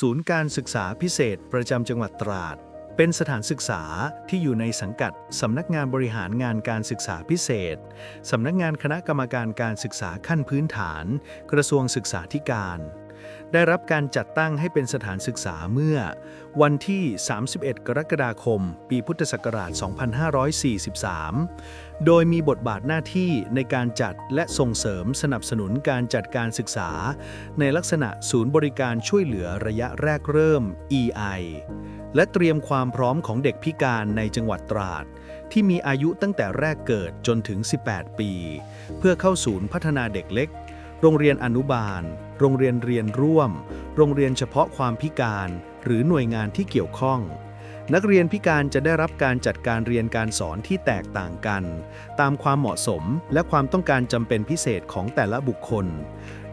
ศูนย์การศึกษาพิเศษประจำจังหวัดตราด เป็นสถานศึกษาที่อยู่ในสังกัดสำนักงานบริหารงานการศึกษาพิเศษ สำนักงานคณะกรรมการการศึกษาขั้นพื้นฐาน กระทรวงศึกษาธิการ ได้รับการจัดตั้งให้เป็นสถานศึกษาเมื่อ วันที่ 31 กรกฎาคม ปีพุทธศักราช 2543 โดยมีบทบาทหน้าที่ในการจัดและส่งเสริมสนับสนุนการจัดการศึกษา ในลักษณะศูนย์บริการช่วยเหลือระยะแรกเริ่ม EI และเตรียมความพร้อมของเด็กพิการในจังหวัดตราด ที่มีอายุตั้งแต่แรกเกิดจนถึง 18 ปี เพื่อเข้าศูนย์พัฒนาเด็กเล็ก โรงเรียนอนุบาล โรงเรียนเรียนร่วม โรงเรียนเฉพาะความพิการ หรือหน่วยงานที่เกี่ยวข้อง นักเรียนพิการจะได้รับการจัดการเรียนการสอนที่แตกต่างกัน ตามความเหมาะสมและความต้องการจำเป็นพิเศษของแต่ละบุคคล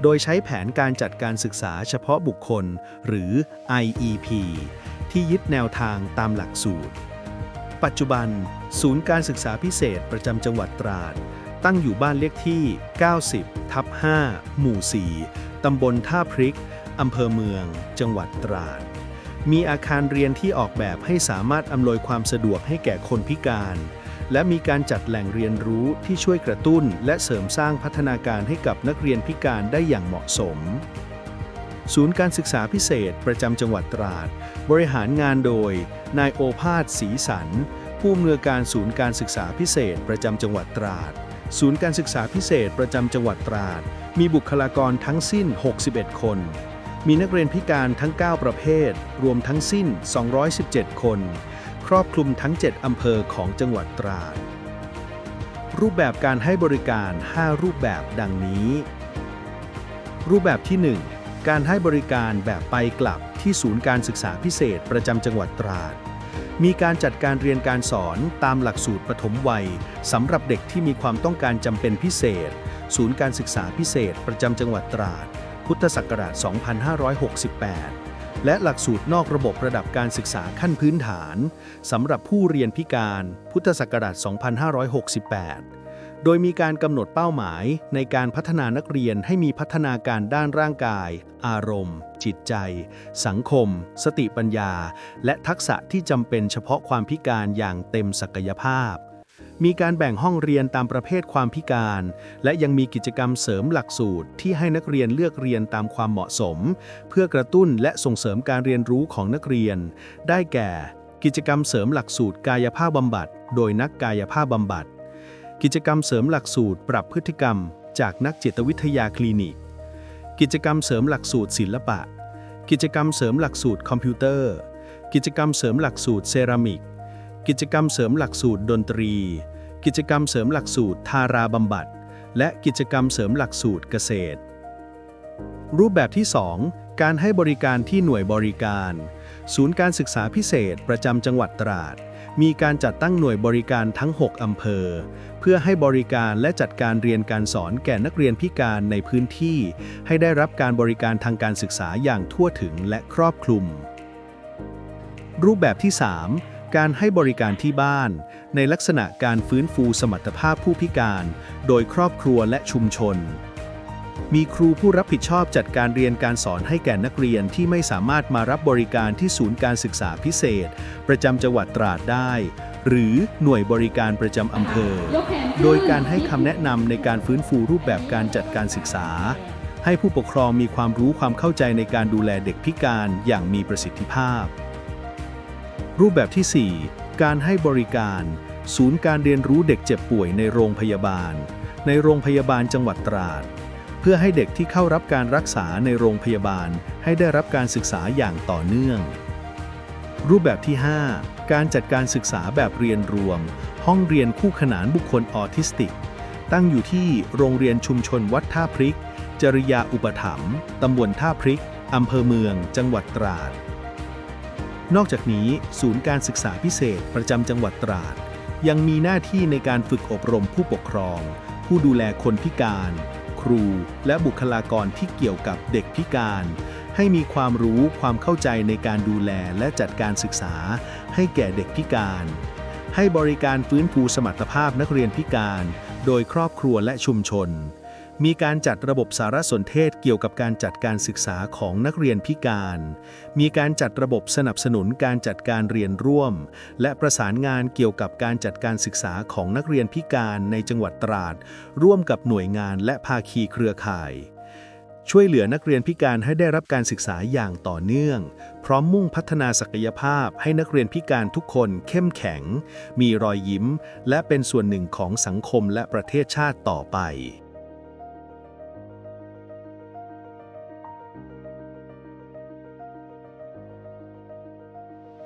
โดยใช้แผนการจัดการศึกษาเฉพาะบุคคล หรือ IEP ที่ยึดแนวทางตามหลักสูตร ปัจจุบัน ศูนย์การศึกษาพิเศษประจำจังหวัดตราด ตั้งอยู่บ้านเลขที่ 90 ทับ 5 หมู่ 4 ตำบลท่าพริก อำเภอเมือง จังหวัดตราด มีอาคารเรียนที่ออกแบบให้สามารถอำนวยความสะดวกให้แก่คนพิการ และมีการจัดแหล่งเรียนรู้ที่ช่วยกระตุ้น และเสริมสร้างพัฒนาการให้กับนักเรียนพิการได้อย่างเหมาะสม ศูนย์การศึกษาพิเศษประจำจังหวัดตราด บริหารงานโดย นายโอภาสศรีสันผู้อำนวยการศูนย์การศึกษาพิเศษประจำจังหวัดตราด ศูนย์การศึกษาพิเศษประจำจังหวัดตราด มีบุคลากรทั้งสิ้น 61 คน มีนักเรียนพิการทั้ง 9 ประเภท รวมทั้งสิ้น 217 คน ครอบคลุมทั้ง 7 อำเภอของจังหวัดตราด รูปแบบการให้บริการ 5 รูปแบบดังนี้ รูปแบบที่ 1 การให้บริการแบบไปกลับที่ศูนย์การศึกษาพิเศษประจำจังหวัดตราด มีการจัดการเรียนการสอนตามหลักสูตรปฐมวัยสำหรับเด็กที่มีความต้องการจำเป็นพิเศษ ศูนย์การศึกษาพิเศษประจำจังหวัดตราด พุทธศักราช 2568 และหลักสูตรนอกระบบระดับการศึกษาขั้นพื้นฐานสำหรับผู้เรียนพิการ พุทธศักราช 2568 โดยมีการกำหนดเป้าหมายในการพัฒนานักเรียนให้มีพัฒนาการด้านร่างกาย อารมณ์ จิตใจ สังคม สติปัญญา และทักษะที่จำเป็นเฉพาะความพิการอย่างเต็มศักยภาพ มีการแบ่งห้องเรียนตามประเภทความพิการ และยังมีกิจกรรมเสริมหลักสูตรที่ให้นักเรียนเลือกเรียนตามความเหมาะสม เพื่อกระตุ้นและส่งเสริมการเรียนรู้ของนักเรียน ได้แก่ กิจกรรมเสริมหลักสูตรกายภาพบำบัด โดยนักกายภาพบำบัด กิจกรรมเสริมหลักสูตรปรับพฤติกรรม จากนักจิตวิทยาคลินิก กิจกรรมเสริมหลักสูตรศิลปะ กิจกรรมเสริมหลักสูตรคอมพิวเตอร์ กิจกรรมเสริมหลักสูตรเซรามิก กิจกรรมเสริมหลักสูตรดนตรี กิจกรรมเสริมหลักสูตรทาราบำบัด และกิจกรรมเสริมหลักสูตรเกษตร รูปแบบที่ 2 การให้บริการที่หน่วยบริการ ศูนย์การศึกษาพิเศษประจำจังหวัดตราด มีการจัดตั้งหน่วยบริการทั้ง 6 อำเภอ เพื่อให้บริการและจัดการเรียนการสอนแก่นักเรียนพิการในพื้นที่ ให้ได้รับการบริการทางการศึกษาอย่างทั่วถึงและครอบคลุม รูปแบบที่ 3 การให้บริการที่บ้าน ในลักษณะการฟื้นฟูสมรรถภาพผู้พิการ โดยครอบครัวและชุมชน มีครูผู้รับผิดชอบจัดการเรียนการสอนให้แก่นักเรียนที่ไม่สามารถมารับบริการที่ศูนย์การศึกษาพิเศษ ประจำจังหวัดตราดได้ หรือหน่วยบริการประจำอำเภอ โดยการให้คำแนะนำในการฟื้นฟูรูปแบบการจัดการศึกษา ให้ผู้ปกครองมีความรู้ความเข้าใจในการดูแลเด็กพิการอย่างมีประสิทธิภาพ รูปแบบที่ 4 การให้บริการ ศูนย์การเรียนรู้เด็กเจ็บป่วยในโรงพยาบาล ในโรงพยาบาลจังหวัดตราด เพื่อให้เด็กที่เข้ารับการรักษาในโรงพยาบาล ให้ได้รับการศึกษาอย่างต่อเนื่อง รูปแบบที่ 5 การจัดการศึกษาแบบเรียนรวม ห้องเรียนคู่ขนานบุคคลออทิสติก ตั้งอยู่ที่โรงเรียนชุมชนวัดท่าพริก จริยาอุปถัมภ์ตำบลท่าพริกอำเภอเมือง จังหวัดตราด นอกจากนี้ ศูนย์การศึกษาพิเศษประจำจังหวัดตราด ยังมีหน้าที่ในการฝึกอบรมผู้ปกครอง ผู้ดูแลคนพิการ ครู และบุคลากรที่เกี่ยวกับเด็กพิการ ให้มีความรู้ความเข้าใจในการดูแลและจัดการศึกษา ให้แก่เด็กพิการ ให้บริการฟื้นฟูสมรรถภาพนักเรียนพิการ โดยครอบครัวและชุมชน มีการจัดระบบสารสนเทศเกี่ยวกับการจัดการศึกษาของนักเรียนพิการ มีการจัดระบบสนับสนุนการจัดการเรียนร่วม และประสานงานเกี่ยวกับการจัดการศึกษาของนักเรียนพิการในจังหวัดตราด ร่วมกับหน่วยงานและภาคีเครือข่าย ช่วยเหลือนักเรียนพิการให้ได้รับการศึกษาอย่างต่อเนื่อง พร้อมมุ่งพัฒนาศักยภาพให้นักเรียนพิการทุกคนเข้มแข็ง มีรอยยิ้ม และเป็นส่วนหนึ่งของสังคมและประเทศชาติต่อไป